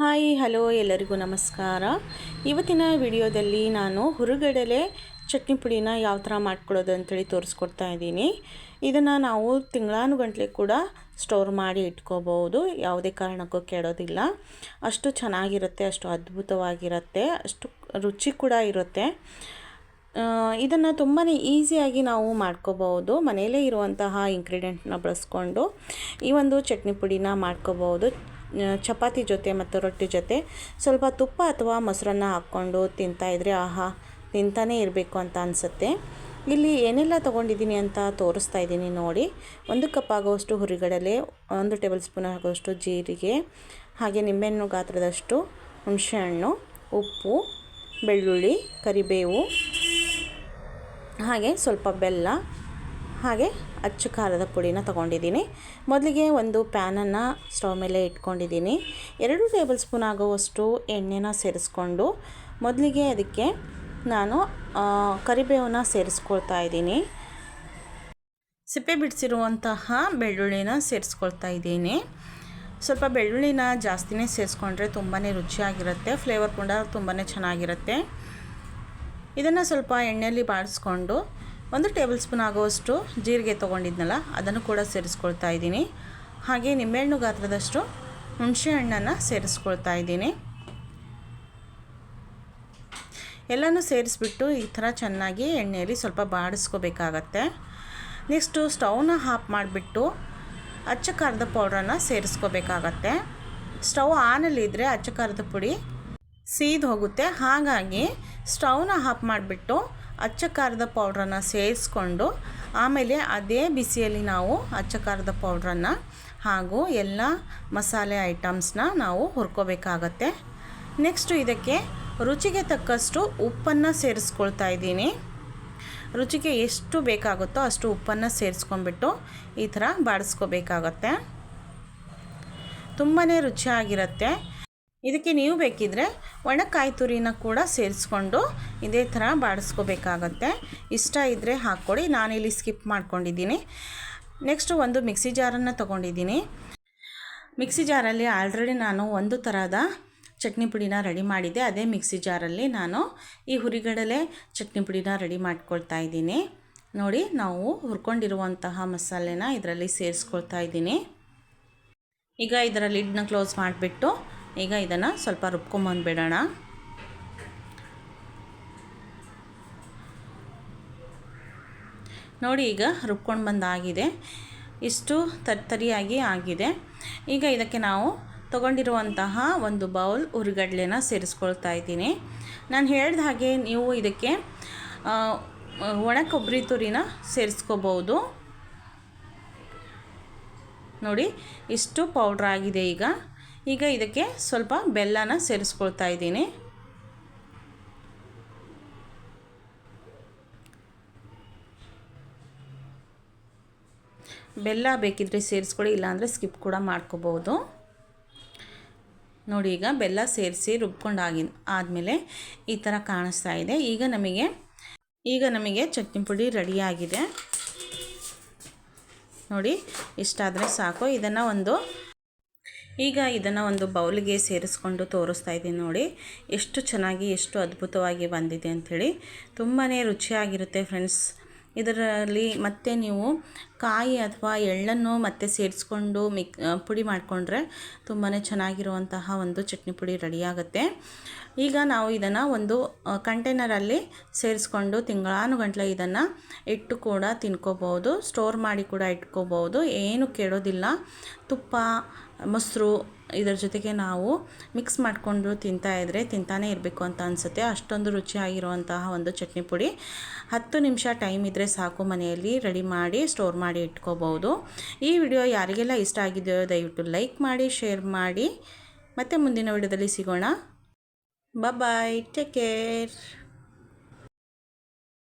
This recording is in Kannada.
ಹಾಯ್, ಹಲೋ ಎಲ್ಲರಿಗೂ ನಮಸ್ಕಾರ. ಇವತ್ತಿನ ವಿಡಿಯೋದಲ್ಲಿ ನಾನು ಹುರುಗಡಲೆ ಚಟ್ನಿ ಪುಡಿನ ಯಾವ ಥರ ಮಾಡ್ಕೊಳ್ಳೋದು ಅಂತೇಳಿ ತೋರಿಸ್ಕೊಡ್ತಾ ಇದ್ದೀನಿ. ಇದನ್ನು ನಾವು ತಿಂಗಳಾನುಗಂಟ್ಲೆ ಕೂಡ ಸ್ಟೋರ್ ಮಾಡಿ ಇಟ್ಕೋಬೋದು, ಯಾವುದೇ ಕಾರಣಕ್ಕೂ ಕೆಡೋದಿಲ್ಲ. ಅಷ್ಟು ಚೆನ್ನಾಗಿರುತ್ತೆ, ಅಷ್ಟು ಅದ್ಭುತವಾಗಿರುತ್ತೆ, ಅಷ್ಟು ರುಚಿ ಕೂಡ ಇರುತ್ತೆ. ಇದನ್ನು ತುಂಬಾ ಈಸಿಯಾಗಿ ನಾವು ಮಾಡ್ಕೋಬಹುದು ಮನೆಯಲ್ಲೇ ಇರುವಂತಹ ಇಂಗ್ರೀಡಿಯೆಂಟ್ನ ಬಳಸ್ಕೊಂಡು ಈ ಒಂದು ಚಟ್ನಿ ಪುಡಿನ ಮಾಡ್ಕೋಬೋದು. ಚಪಾತಿ ಜೊತೆ ಮತ್ತು ರೊಟ್ಟಿ ಜೊತೆ ಸ್ವಲ್ಪ ತುಪ್ಪ ಅಥವಾ ಮೊಸರನ್ನ ಹಾಕ್ಕೊಂಡು ತಿಂತಾಯಿದ್ರೆ ಆಹಾ, ತಿಂತಾನೇ ಇರಬೇಕು ಅಂತ ಅನಿಸುತ್ತೆ. ಇಲ್ಲಿ ಏನೆಲ್ಲ ತೊಗೊಂಡಿದ್ದೀನಿ ಅಂತ ತೋರಿಸ್ತಾ ಇದ್ದೀನಿ ನೋಡಿ. ಒಂದು ಕಪ್ ಆಗುವಷ್ಟು ಹುರಿಗಡಲೆ, ಒಂದು ಟೇಬಲ್ ಸ್ಪೂನ್ ಆಗುವಷ್ಟು ಜೀರಿಗೆ, ಹಾಗೆ ನಿಂಬೆಹಣ್ಣು ಗಾತ್ರದಷ್ಟು ಹುಣಸೆಹಣ್ಣು, ಉಪ್ಪು, ಬೆಳ್ಳುಳ್ಳಿ, ಕರಿಬೇವು, ಹಾಗೆ ಸ್ವಲ್ಪ ಬೆಲ್ಲ ಹಾಗೆ ಅಚ್ಚು ಖಾರದ ಪುಡಿನ ತಗೊಂಡಿದ್ದೀನಿ. ಮೊದಲಿಗೆ ಒಂದು ಪ್ಯಾನನ್ನು ಸ್ಟವ್ ಮೇಲೆ ಇಟ್ಕೊಂಡಿದ್ದೀನಿ. ಎರಡು ಟೇಬಲ್ ಸ್ಪೂನ್ ಆಗುವಷ್ಟು ಎಣ್ಣೆನ ಸೇರಿಸ್ಕೊಂಡು ಮೊದಲಿಗೆ ಅದಕ್ಕೆ ನಾನು ಕರಿಬೇವನ್ನ ಸೇರಿಸ್ಕೊಳ್ತಾ ಇದ್ದೀನಿ. ಸಿಪ್ಪೆ ಬಿಡಿಸಿರುವಂತಹ ಬೆಳ್ಳುಳ್ಳಿನ ಸೇರಿಸ್ಕೊಳ್ತಾ ಇದ್ದೀನಿ. ಸ್ವಲ್ಪ ಬೆಳ್ಳುಳ್ಳಿನ ಜಾಸ್ತಿನೇ ಸೇರಿಸ್ಕೊಂಡ್ರೆ ತುಂಬಾ ರುಚಿಯಾಗಿರುತ್ತೆ, ಫ್ಲೇವರ್ ಕೂಡ ತುಂಬಾ ಚೆನ್ನಾಗಿರುತ್ತೆ. ಇದನ್ನು ಸ್ವಲ್ಪ ಎಣ್ಣೆಯಲ್ಲಿ ಬಾಡಿಸ್ಕೊಂಡು ಒಂದು ಟೇಬಲ್ ಸ್ಪೂನ್ ಆಗುವಷ್ಟು ಜೀರಿಗೆ ತೊಗೊಂಡಿದ್ನಲ್ಲ, ಅದನ್ನು ಕೂಡ ಸೇರಿಸ್ಕೊಳ್ತಾ ಇದ್ದೀನಿ. ಹಾಗೆ ನಿಂಬೆಹಣ್ಣು ಗಾತ್ರದಷ್ಟು ಹುಣಸೆ ಹಣ್ಣನ್ನು ಸೇರಿಸ್ಕೊಳ್ತಾ ಇದ್ದೀನಿ. ಎಲ್ಲನೂ ಸೇರಿಸ್ಬಿಟ್ಟು ಈ ಥರ ಚೆನ್ನಾಗಿ ಎಣ್ಣೆಯಲ್ಲಿ ಸ್ವಲ್ಪ ಬಾಡಿಸ್ಕೋಬೇಕಾಗತ್ತೆ. ನೆಕ್ಸ್ಟು ಸ್ಟವ್ನ ಹಾಫ್ ಮಾಡಿಬಿಟ್ಟು ಅಚ್ಚ ಖಾರದ ಪೌಡ್ರನ್ನು ಸೇರಿಸ್ಕೋಬೇಕಾಗತ್ತೆ. ಸ್ಟವ್ ಆನಲ್ಲಿದ್ದರೆ ಅಚ್ಚ ಖಾರದ ಪುಡಿ ಸೀದ್ ಹೋಗುತ್ತೆ. ಹಾಗಾಗಿ ಸ್ಟವ್ನ ಆಫ್ ಮಾಡಿಬಿಟ್ಟು ಅಚ್ಚ ಖಾರದ ಪೌಡ್ರನ್ನು ಸೇರಿಸ್ಕೊಂಡು ಆಮೇಲೆ ಅದೇ ಬಿಸಿಯಲ್ಲಿ ನಾವು ಅಚ್ಚ ಖಾರದ ಪೌಡ್ರನ್ನು ಹಾಗೂ ಎಲ್ಲ ಮಸಾಲೆ ಐಟಮ್ಸ್ನ ನಾವು ಹುರ್ಕೋಬೇಕಾಗತ್ತೆ. ನೆಕ್ಸ್ಟು ಇದಕ್ಕೆ ರುಚಿಗೆ ತಕ್ಕಷ್ಟು ಉಪ್ಪನ್ನು ಸೇರಿಸ್ಕೊಳ್ತಾ ಇದ್ದೀನಿ. ರುಚಿಗೆ ಎಷ್ಟು ಬೇಕಾಗುತ್ತೋ ಅಷ್ಟು ಉಪ್ಪನ್ನು ಸೇರಿಸ್ಕೊಂಡ್ಬಿಟ್ಟು ಈ ಥರ ಬಾಡಿಸ್ಕೋಬೇಕಾಗತ್ತೆ. ತುಂಬಾ ರುಚಿಯಾಗಿರುತ್ತೆ. ಇದಕ್ಕೆ ನೀವು ಬೇಕಿದ್ದರೆ ಒಣಕಾಯಿ ತುರಿನ ಕೂಡ ಸೇರಿಸ್ಕೊಂಡು ಇದೇ ಥರ ಬಾಡಿಸ್ಕೋಬೇಕಾಗತ್ತೆ. ಇಷ್ಟ ಇದ್ದರೆ ಹಾಕ್ಕೊಡಿ. ನಾನಿಲ್ಲಿ ಸ್ಕಿಪ್ ಮಾಡ್ಕೊಂಡಿದ್ದೀನಿ. ನೆಕ್ಸ್ಟು ಒಂದು ಮಿಕ್ಸಿ ಜಾರನ್ನು ತೊಗೊಂಡಿದ್ದೀನಿ. ಮಿಕ್ಸಿ ಜಾರಲ್ಲಿ ಆಲ್ರೆಡಿ ನಾನು ಒಂದು ಥರದ ಚಟ್ನಿ ಪುಡಿನ ರೆಡಿ ಮಾಡಿದ್ದೆ. ಅದೇ ಮಿಕ್ಸಿ ಜಾರಲ್ಲಿ ನಾನು ಈ ಹುರಿಗಡಲೆ ಚಟ್ನಿ ಪುಡಿನ ರೆಡಿ ಮಾಡ್ಕೊಳ್ತಾ ಇದ್ದೀನಿ. ನೋಡಿ, ನಾವು ಹುರ್ಕೊಂಡಿರುವಂತಹ ಮಸಾಲೆನ ಇದರಲ್ಲಿ ಸೇರಿಸ್ಕೊಳ್ತಾ ಇದ್ದೀನಿ. ಈಗ ಇದರ ಲಿಡ್ನ ಕ್ಲೋಸ್ ಮಾಡಿಬಿಟ್ಟು ಈಗ ಇದನ್ನು ಸ್ವಲ್ಪ ರುಬ್ಕೊಂಬಂದುಬಿಡೋಣ. ನೋಡಿ ಈಗ ರುಬ್ಕೊಂಡು ಬಂದಾಗಿದೆ. ಇಷ್ಟು ತರ್ತರಿಯಾಗಿ ಆಗಿದೆ. ಈಗ ಇದಕ್ಕೆ ನಾವು ತಗೊಂಡಿರುವಂತಹ ಒಂದು ಬೌಲ್ ಹುರಿಗಡ್ಲೆನ ಸೇರಿಸ್ಕೊಳ್ತಾ ಇದ್ದೀನಿ. ನಾನು ಹೇಳಿದ ಹಾಗೆ ನೀವು ಇದಕ್ಕೆ ಒಣ ಕೊಬ್ಬರಿ ತುರಿನ ಸೇರಿಸ್ಕೋಬೋದು ನೋಡಿ, ಇಷ್ಟು ಪೌಡ್ರ್ ಆಗಿದೆ ಈಗ. ಈಗ ಇದಕ್ಕೆ ಸ್ವಲ್ಪ ಬೆಲ್ಲನ ಸೇರಿಸ್ಕೊಳ್ತಾ ಇದ್ದೀನಿ. ಬೆಲ್ಲ ಬೇಕಿದ್ರೆ ಸೇರಿಸ್ಕೊಳ್ಳಿ, ಇಲ್ಲಾಂದರೆ ಸ್ಕಿಪ್ ಕೂಡ ಮಾಡ್ಕೋಬೋದು. ನೋಡಿ, ಈಗ ಬೆಲ್ಲ ಸೇರಿಸಿ ರುಬ್ಕೊಂಡಾಗಿ ಆದಮೇಲೆ ಈ ಥರ ಕಾಣಿಸ್ತಾ ಇದೆ. ಈಗ ನಮಗೆ ಈಗ ನಮಗೆ ಚಟ್ನಿ ಪುಡಿ ರೆಡಿಯಾಗಿದೆ ನೋಡಿ, ಇಷ್ಟಾದರೆ ಸಾಕು. ಇದನ್ನು ಒಂದು ಈಗ ಇದನ್ನು ಒಂದು ಬೌಲ್ಗೆ ಸೇರಿಸ್ಕೊಂಡು ತೋರಿಸ್ತಾ ಇದ್ದೀನಿ ನೋಡಿ. ಎಷ್ಟು ಚೆನ್ನಾಗಿ, ಎಷ್ಟು ಅದ್ಭುತವಾಗಿ ಬಂದಿದೆ ಅಂಥೇಳಿ. ತುಂಬಾ ರುಚಿಯಾಗಿರುತ್ತೆ ಫ್ರೆಂಡ್ಸ್. ಇದರಲ್ಲಿ ಮತ್ತೆ ನೀವು ಕಾಯಿ ಅಥವಾ ಎಳ್ಳನ್ನು ಮತ್ತೆ ಸೇರಿಸ್ಕೊಂಡು ಮಿಕ್, ಪುಡಿ ಮಾಡಿಕೊಂಡ್ರೆ ತುಂಬಾ ಚೆನ್ನಾಗಿರುವಂತಹ ಒಂದು ಚಟ್ನಿ ಪುಡಿ ರೆಡಿಯಾಗುತ್ತೆ ಈಗ ನಾವು ಇದನ್ನು ಒಂದು ಕಂಟೈನರಲ್ಲಿ ಸೇರಿಸ್ಕೊಂಡು ತಿಂಗಳಾನುಗಂಟ್ಲೆ ಇದನ್ನು ಇಟ್ಟು ಕೂಡ ತಿನ್ಕೋಬೋದು ಸ್ಟೋರ್ ಮಾಡಿ ಕೂಡ ಇಟ್ಕೋಬೋದು ಏನು ಕೆಡೋದಿಲ್ಲ. ತುಪ್ಪ, ಮೊಸರು ಇದರ ಜೊತೆಗೆ ನಾವು ಮಿಕ್ಸ್ ಮಾಡಿಕೊಂಡು ತಿಂತಾಯಿದ್ರೆ ತಿಂತಾನೇ ಇರಬೇಕು ಅಂತ ಅನಿಸುತ್ತೆ. ಅಷ್ಟೊಂದು ರುಚಿಯಾಗಿರುವಂತಹ ಒಂದು ಚಟ್ನಿ ಪುಡಿ. ಹತ್ತು ನಿಮಿಷ ಟೈಮ್ ಇದ್ದರೆ ಸಾಕು ಮನೆಯಲ್ಲಿ. ರೆಡಿ ಮಾಡಿ ಸ್ಟೋರ್ ಮಾಡಿ ಇಟ್ಕೋಬೋದು ಈ ವಿಡಿಯೋ ಯಾರಿಗೆಲ್ಲ ಇಷ್ಟ ಆಗಿದೆಯೋ ದಯವಿಟ್ಟು ಲೈಕ್ ಮಾಡಿ ಶೇರ್ ಮಾಡಿ. ಮತ್ತು ಮುಂದಿನ ವಿಡಿಯೋದಲ್ಲಿ ಸಿಗೋಣ. Bye-bye. Take care.